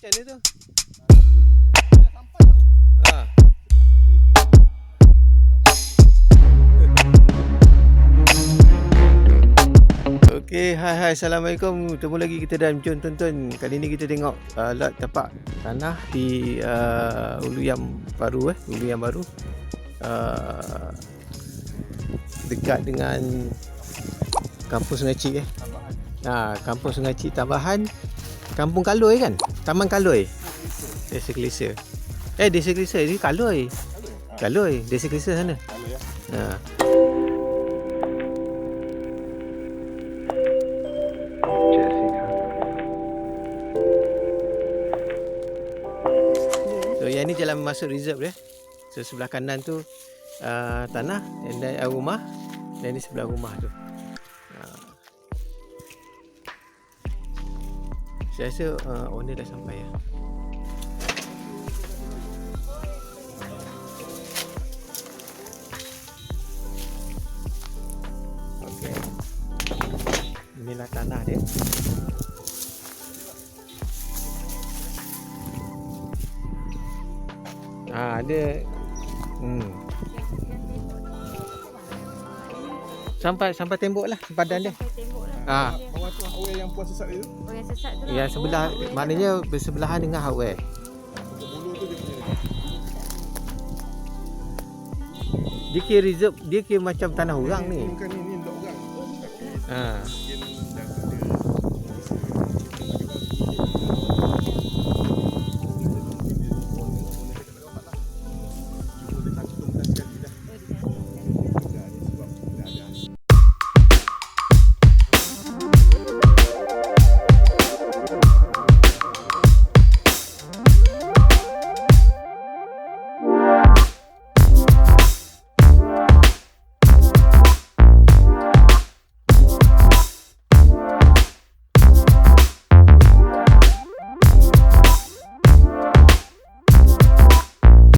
macam mana tu? Ha. Okey, hai hai assalamualaikum. Ketemu lagi kita dalam Jom Tonton. Kali ni kita tengok uh, lot tapak tanah di uh, Ulu Yang Baru eh, Ulu Yang Baru. Uh, dekat dengan Kampung Sungai Cik eh. Ha, Kampung Sungai Cik tambahan Kampung Kaloi kan? Taman Kaloi. Desa Kelisa. Eh, Desa Kelisa ni Kaloi. Kaloi, Desa Kelisa sana. Ha. So yang ni jalan masuk reserve dia. So sebelah kanan tu uh, tanah dan uh, rumah dan ni sebelah rumah tu. Saya rasa uh, owner dah sampai ya. Okey. Inilah tanah dia. Ah, ada hmm. Sampai sampai tembok lah sempadan dia. Tembok lah. Ah. Bawah tu awal yang puas sesat itu. Oh yang sesat tu lah. Yang sebelah Oh, maknanya bersebelahan dengan hardware. Dia punya. Dia kira reserve, dia kira macam tanah orang ni. Bukan ni, ni untuk orang. Ha.